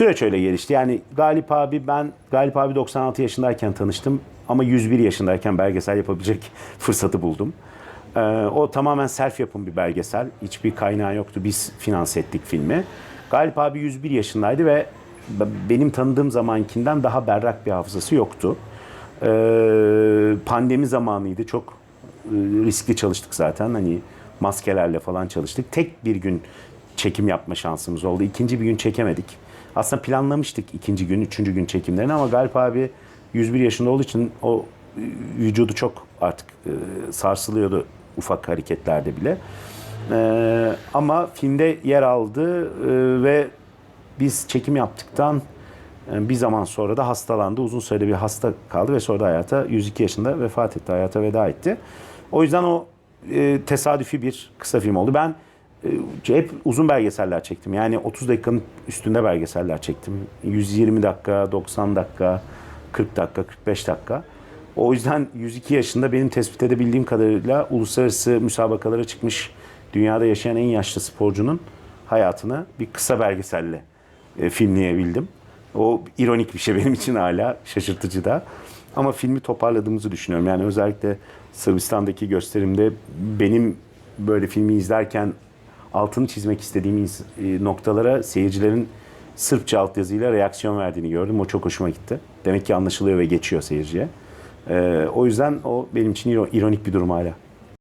Süreç öyle gelişti. Yani Galip abi ben Galip abi 96 yaşındayken tanıştım ama 101 yaşındayken belgesel yapabilecek fırsatı buldum. Ee, o tamamen self yapım bir belgesel. Hiçbir kaynağı yoktu. Biz finanse ettik filmi. Galip abi 101 yaşındaydı ve benim tanıdığım zamankinden daha berrak bir hafızası yoktu. Ee, pandemi zamanıydı. Çok e, riskli çalıştık zaten. Hani maskelerle falan çalıştık. Tek bir gün çekim yapma şansımız oldu. İkinci bir gün çekemedik. Aslında planlamıştık ikinci gün, üçüncü gün çekimlerini ama Galip abi 101 yaşında olduğu için o e, vücudu çok artık e, sarsılıyordu ufak hareketlerde bile. E, ama filmde yer aldı e, ve biz çekim yaptıktan e, bir zaman sonra da hastalandı. Uzun sürede bir hasta kaldı ve sonra da hayata 102 yaşında vefat etti. Hayata veda etti. O yüzden o e, tesadüfi bir kısa film oldu. Ben hep uzun belgeseller çektim. Yani 30 dakikanın üstünde belgeseller çektim. 120 dakika, 90 dakika, 40 dakika, 45 dakika. O yüzden 102 yaşında benim tespit edebildiğim kadarıyla uluslararası müsabakalara çıkmış dünyada yaşayan en yaşlı sporcunun hayatını bir kısa belgeselle e, filmleyebildim. O ironik bir şey benim için hala şaşırtıcı da. Ama filmi toparladığımızı düşünüyorum. Yani özellikle Sırbistan'daki gösterimde benim böyle filmi izlerken altını çizmek istediğim iz- e, noktalara seyircilerin Sırpça altyazıyla reaksiyon verdiğini gördüm. O çok hoşuma gitti. Demek ki anlaşılıyor ve geçiyor seyirciye. E, o yüzden o benim için iro- ironik bir durum hala.